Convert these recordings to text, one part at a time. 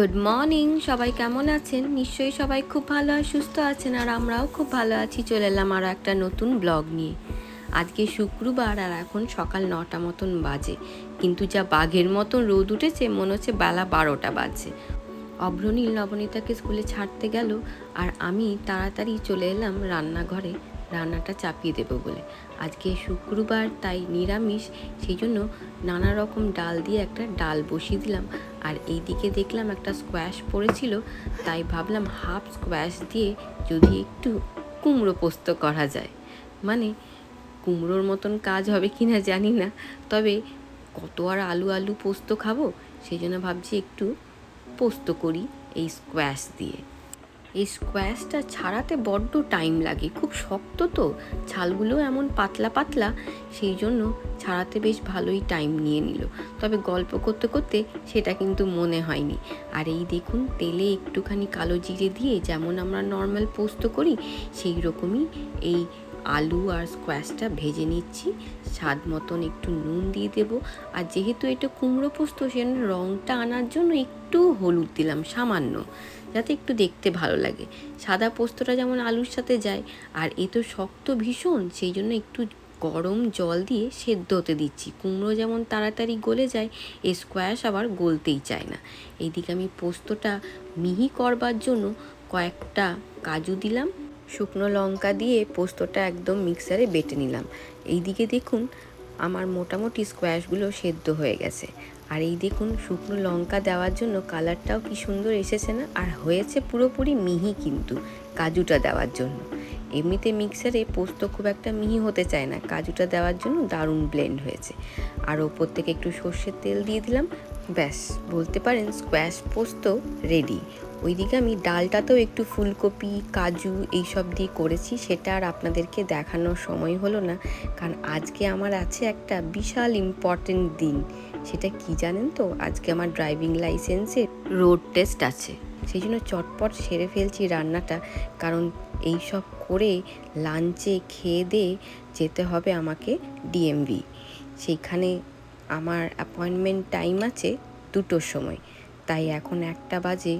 Good morning সবাই কেমন আছেন? নিশ্চয়ই সবাই খুব ভালো আর সুস্থ আছেন, আর আমরাও খুব ভালো আছি। চলে এলাম আরও একটা নতুন ব্লগ নিয়ে। আজকে শুক্রবার আর এখন সকাল নটা মতন বাজে। কিন্তু যা বাঘের মতন রোদ উঠেছে, মনে হচ্ছে বেলা বারোটা বাজছে। অভ্রনীল নবনীতাকে স্কুলে ছাড়তে গেল, আর আমি তাড়াতাড়ি চলে এলাম রান্নাঘরে। রান্নাটা চাপিয়ে দেবো বলে। আজকে শুক্রবার, তাই নিরামিষ। সেই জন্য নানা রকম ডাল দিয়ে একটা ডাল বসিয়ে দিলাম। আর এই দিকে দেখলাম একটা স্কোয়াশ পড়েছিল, তাই ভাবলাম হাফ স্কোয়াশ দিয়ে যদি একটু কুমড়ো পোস্ত করা যায়। মানে কুমড়োর মতন কাজ হবে কি না জানি না, তবে কত আর আলু আলু পোস্ত খাব? সেই জন্য ভাবছি একটু পোস্ত করি এই স্কোয়াশ দিয়ে। এই স্কোয়াশটা ছাড়াতে বড্ড টাইম লাগে। খুব শক্ত তো, ছালগুলো এমন পাতলা পাতলা, সেই জন্য ছাড়াতে বেশ ভালোই টাইম নিয়ে নিল। তবে গল্প করতে করতে সেটা কিন্তু মনে হয়নি। আর এই দেখুন, তেলে একটুখানি কালো জিরে দিয়ে যেমন আমরা নর্মাল পোস্ত করি, সেই রকমই এই আলু আর স্কোয়াশটা ভেজে নিচ্ছি। স্বাদ মতন একটু নুন দিয়ে দেবো। আর যেহেতু এটা কুমড়ো পোস্ত সেজন্য রঙটা আনার জন্য একটু হলুদ দিলাম, সামান্য। যাতে একটু দেখতে ভালো লাগে। সাদা পোস্তটা যেমন আলুর সাথে যায়, আর এ তো শক্ত ভীষণ, সেই জন্য একটু গরম জল দিয়ে সেদ্ধ হতে দিচ্ছি। কুমড়ো যেমন তাড়াতাড়ি গলে যায় এই স্কোয়াশ আবার গলতেই চায় না। এইদিকে আমি পোস্তটা মিহি করবার জন্য কয়েকটা কাজু দিলাম, শুকনো লঙ্কা দিয়ে পোস্তটা একদম মিক্সারে বেটে নিলাম। এইদিকে দেখুন আমার মোটামুটি স্কোয়াশগুলো সেদ্ধ হয়ে গেছে। আর এই দেখুন, শুকনো লঙ্কা দেওয়ার জন্য কালারটাও কি সুন্দর এসেছে না? আর হয়েছে পুরোপুরি মিহি কিন্তু কাজুটা দেওয়ার জন্য। এমনিতে মিক্সারে পোস্ত খুব একটা মিহি হতে চায় না। কাজুটা দেওয়ার জন্য দারুণ ব্লেন্ড হয়েছে। আর ওপর থেকে একটু সর্ষের তেল দিয়ে দিলাম। ব্যাস, বলতে পারেন স্কোয়াশ পোস্ত রেডি ওইদিকে আমি ডালটাতেও একটু ফুলকপি, কাজু এইসব দিয়ে করেছি, সেটা আর আপনাদেরকে দেখানোর সময় হলো না। কারণ আজকে আমার আছে একটা বিশাল ইম্পর্টেন্ট দিন। সেটা কি জানেন তো? আজকে আমার ড্রাইভিং লাইসেন্সের রোড টেস্ট আছে। সেই জন্য চটপট সেরে ফেলছি রান্নাটা। কারণ এই সব করে লাঞ্চে খেয়ে দিয়ে যেতে হবে আমাকে ডিএমভি সেইখানে আমার অ্যাপয়েন্টমেন্ট টাইম আছে দুটোর সময়। তাই এখন একটা বাজে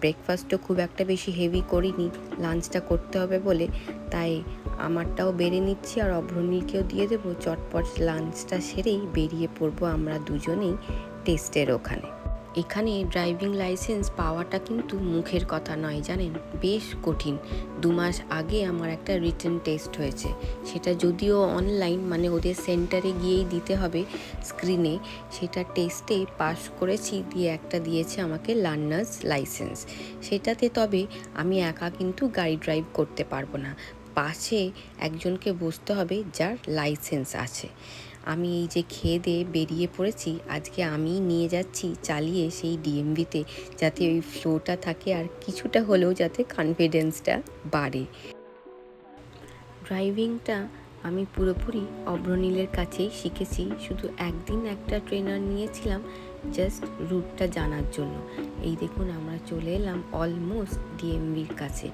ব্রেকফাস্টও খুব একটা বেশি হেভি করিনি লাঞ্চটা করতে হবে বলে। তাই আমারটাও বেড়ে নিচ্ছি আর অভ্রনীলকেও দিয়ে দেবো। চটপট লাঞ্চটা সেরেই বেরিয়ে পড়ব আমরা দুজনেই টেস্টের ওখানে। এখানে ড্রাইভিং লাইসেন্স পাওয়াটা কিন্তু মুখের কথা নয়, জানেন? বেশ কঠিন। দু মাস আগে আমার একটা রিটার্ন টেস্ট হয়েছে। সেটা যদিও অনলাইন মানে ওদের সেন্টারে গিয়েই দিতে হবে স্ক্রিনে সেটা টেস্টে পাস করেছি, দিয়ে একটা দিয়েছে আমাকে লার্নার্স লাইসেন্স সেটাতে তবে আমি একা কিন্তু গাড়ি ড্রাইভ করতে পারব না। পাশে একজনকে বসতে হবে যার লাইসেন্স আছে। আমি এই যে খেয়ে দিয়ে বেরিয়ে পড়েছি, আজকে আমি নিয়ে যাচ্ছি চালিয়ে সেই ডিএমভিতে যাতে ওই ফ্লোটা থাকে আর কিছুটা হলেও যাতে কনফিডেন্সটা বাড়ে। ড্রাইভিংটা আমি পুরোপুরি অভ্রনীলের কাছেই শিখেছি, শুধু একদিন একটা ট্রেনার নিয়েছিলাম জাস্ট রুটটা জানার জন্য। এই দেখুন, আমরা চলে এলাম অলমোস্ট ডিএমভির কাছে।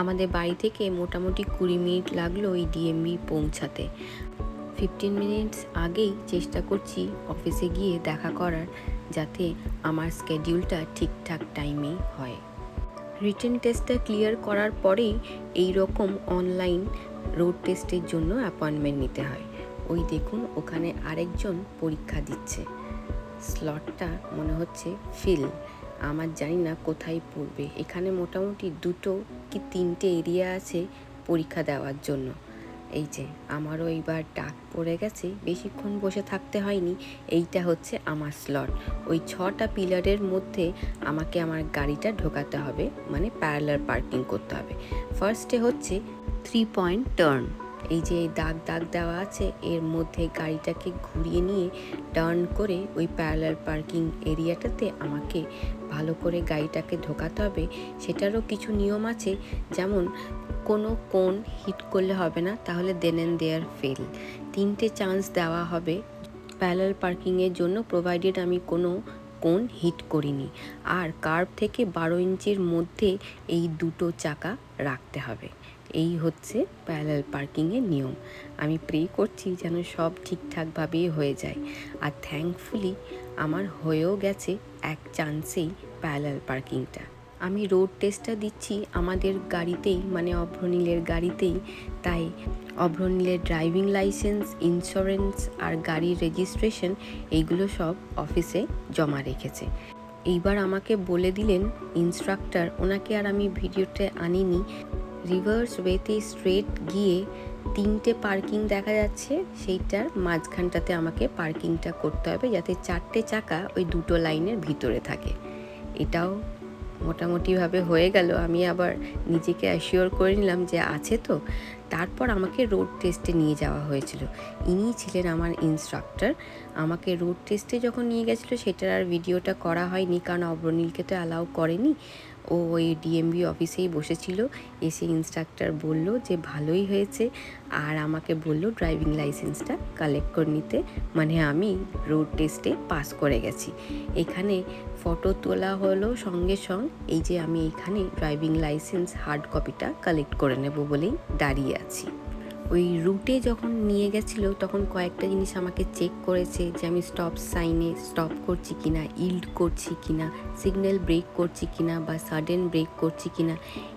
আমাদের বাড়ি থেকে মোটামুটি কুড়ি মিনিট লাগল ওই ডিএমভি পৌঁছাতে। ফিফটিন মিনিটস আগেই চেষ্টা করছি অফিসে গিয়ে দেখা করার যাতে আমার স্কেডিউলটা ঠিকঠাক টাইমেই হয়। রিটেন টেস্টটা ক্লিয়ার করার পরেই এই রকম অনলাইন রোড টেস্টের জন্য অ্যাপয়েন্টমেন্ট নিতে হয়। ওই দেখুন, ওখানে আরেকজন পরীক্ষা দিচ্ছে। স্লটটা মনে হচ্ছে ফিল আমার জানি না কোথায় পড়বে। এখানে মোটামুটি দুটো কি তিনটে এরিয়া আছে পরীক্ষা দেওয়ার জন্য। এই যে, আমারও এইবার ডাক পড়ে গেছে, বেশিক্ষণ বসে থাকতে হয়নি, এইটা হচ্ছে আমার স্লট ওই ছটা পিলারের মধ্যে আমাকে আমার গাড়িটা ঢোকাতে হবে মানে প্যারালার পার্কিং করতে হবে। ফার্স্টে হচ্ছে থ্রি পয়েন্ট টার্ন এই যে দাগ দাগ দেওয়া আছে, এর মধ্যে গাড়িটাকে ঘুরিয়ে নিয়ে টার্ন করে ওই প্যারালার পার্কিং এরিয়াটাতে আমাকে ভালো করে গাড়িটাকে ঢোকাতে হবে। সেটারও কিছু নিয়ম আছে, যেমন কোনো কোন হিট করলে হবে না, তাহলে দেন অ্যান্ড দেয়ার ফেল তিনটে চান্স দেওয়া হবে প্যারালাল পার্কিংয়ের জন্য প্রোভাইডেড আমি কোনো কোন হিট করিনি। আর কার্ভ থেকে বারো ইঞ্চির মধ্যে এই দুটো চাকা রাখতে হবে। এই হচ্ছে প্যারালাল পার্কিংয়ের নিয়ম। আমি প্রে করছি যেন সব ঠিকঠাকভাবেই হয়ে যায়। আর থ্যাঙ্কফুলি আমার হয়েও গেছে এক চান্সেই প্যারালাল পার্কিংটা আমি রোড টেস্টটা দিচ্ছি আমাদের গাড়িতেই মানে অভ্রনীলের গাড়িতেই। তাই অভ্রনীলের ড্রাইভিং লাইসেন্স ইন্স্যুরেন্স আর গাড়ির রেজিস্ট্রেশন এইগুলো সব অফিসে জমা রেখেছে। এইবার আমাকে বলে দিলেন ইনস্ট্রাক্টর ওনাকে আর আমি ভিডিওতে আনিনি। রিভার্স ওয়েতে স্ট্রেট গিয়ে তিনটে পার্কিং দেখা যাচ্ছে, সেইটার মাঝখানটাতে আমাকে পার্কিংটা করতে হবে যাতে চারটে চাকা ওই দুটো লাইনের ভিতরে থাকে। এটাও মোটামুটিভাবে হয়ে গেল। আমি আবার নিজেকে অ্যাসিওর করে নিলাম যে আছে তো। তারপর আমাকে রোড টেস্টে নিয়ে যাওয়া হয়েছিল। ইনি ছিলেন আমার ইনস্ট্রাক্টর আমাকে রোড টেস্টে যখন নিয়ে গেছিল, সেটার আর ভিডিওটা করা হয়নি। কারণ অব্রনীলকে তো অ্যালাউ করেনি। ও ওই ডিএমবি অফিসেই বসেছিল, এসে ইনস্ট্রাক্টর বলল যে ভালোই হয়েছে আর আমাকে বলল ড্রাইভিং লাইসেন্সটা কালেক্ট করে নিতে। মানে আমি রোড টেস্টে পাস করে গেছি। এখানে ফটো তোলা হলো সঙ্গে সঙ্গ, এই যে আমি এখানে ড্রাইভিং লাইসেন্স হার্ড কপিটা কালেক্ট করে নেব বলেই দাঁড়িয়ে আছি। ওই রুটে যখন নিয়ে গেছিল তখন কয়েকটা জিনিস আমাকে চেক করেছে যে আমি স্টপ সাইনে স্টপ করছি কিনা ইল্ড করছি কিনা সিগন্যাল ব্রেক করছি কিনা বা সাডেন ব্রেক করছি কিনা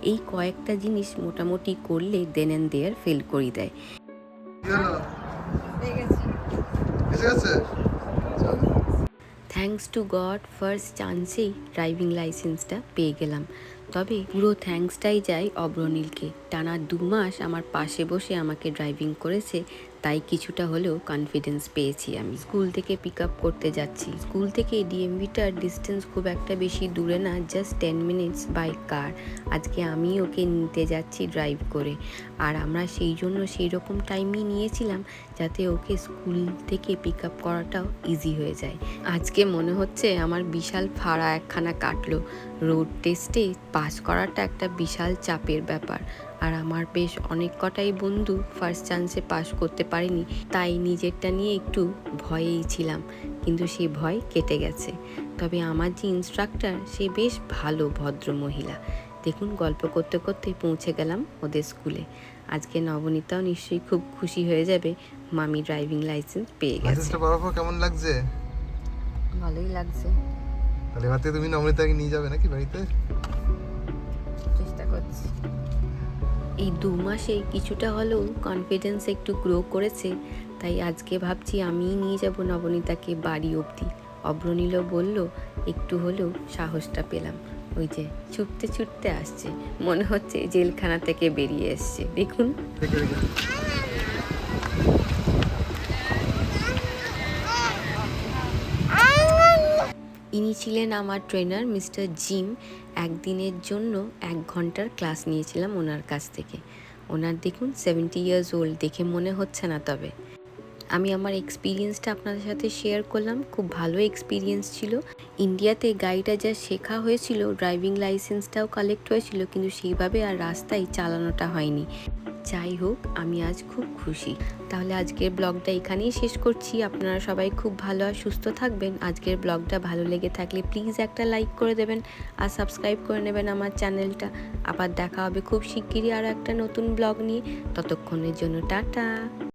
এই কয়েকটা জিনিস মোটামুটি করলে দেন অ্যান্ড দেয়ার ফেল করে দেয়। কি থ্যাঙ্কস টু গড ফার্স্ট চান্সেই ড্রাইভিং লাইসেন্সটা পেয়ে গেলাম। তবে পুরো থ্যাঙ্কসটাই যায় অব্রনীলকে। টানা দু মাস আমার পাশে বসে আমাকে ড্রাইভিং করেছে তাই কিছুটা হলেও কনফিডেন্স পেয়েছি আমি। স্কুল থেকে পিক আপ করতে যাচ্ছি। স্কুল থেকে ডিএমভিটার ডিস্টেন্স খুব একটা বেশি দূরে না just ten minutes by car আজকে আমি ওকে নিতে যাচ্ছি ড্রাইভ করে। আর আমরা সেই জন্য সেই রকম টাইমই নিয়েছিলাম যাতে ওকে স্কুল থেকে পিক আপ করাটাও ইজি হয়ে যায়। আজকে মনে হচ্ছে আমার বিশাল ফাড়া একখানা কাটলো। রোড টেস্টে পাস করাটা একটা বিশাল চাপের ব্যাপার। আর আমার বেশ অনেক কটাই বন্ধু ফার্স্ট চান্সে পাস করতে পারেনি তাই নিজেরটা নিয়ে একটু ভয়েই ছিলাম। কিন্তু সেই ভয় কেটে গেছে। তবে আমার যে ইনস্ট্রাক্টর সে বেশ ভালো ভদ্র মহিলা। দেখুন গল্প করতে করতে পৌঁছে গেলাম ওদের স্কুলে আজকে নবনীতাও নিশ্চয়ই খুব খুশি হয়ে যাবে মামি ড্রাইভিং লাইসেন্স পেয়ে গেছে। কেমন লাগছে? ভালোই লাগছে। তাহলে থেকে তুমি নমনীতাকে নিয়ে যাবে নাকি বাড়িতে? এই দু মাসে কিছুটা হলেও কনফিডেন্স একটু গ্রো করেছে, তাই আজকে ভাবছি আমিই নিয়ে যাব নবনীতাকে বাড়ি অবধি। অব্রনীলও বলল, একটু হলেও সাহসটা পেলাম। ওই যে ছুটতে ছুটতে আসছে। মনে হচ্ছে জেলখানা থেকে বেরিয়ে এসছে। দেখুন দেখে দেখে ইনি ছিলেন আমার ট্রেনার মিস্টার জিম। একদিনের জন্য এক ঘণ্টার ক্লাস নিয়েছিলাম ওনার কাছ থেকে। ওনার দেখুন সেভেন্টি ইয়ার্স ওল্ড দেখে মনে হচ্ছে না তবে। আমি আমার এক্সপিরিয়েন্সটা আপনাদের সাথে শেয়ার করলাম, খুব ভালো এক্সপিরিয়েন্স ছিল। ইন্ডিয়াতে গাড়িটা যা শেখা হয়েছিল ড্রাইভিং লাইসেন্সটাও কালেক্ট হয়েছিল, কিন্তু সেইভাবে আর রাস্তায় চালানোটা হয়নি। যাই হোক, আমি আজ খুব খুশি। তাহলে আজকের ব্লগটা এখানেই শেষ করছি। আপনারা সবাই খুব ভালো আর সুস্থ থাকবেন। আজকের ব্লগটা ভালো লেগে থাকলে প্লিজ একটা লাইক করে দেবেন আর সাবস্ক্রাইব করে নেবেন আমার চ্যানেলটা। আবার দেখা হবে খুব শিগগিরই আরও একটা নতুন ব্লগ নিয়ে। ততক্ষণের জন্য টাটা।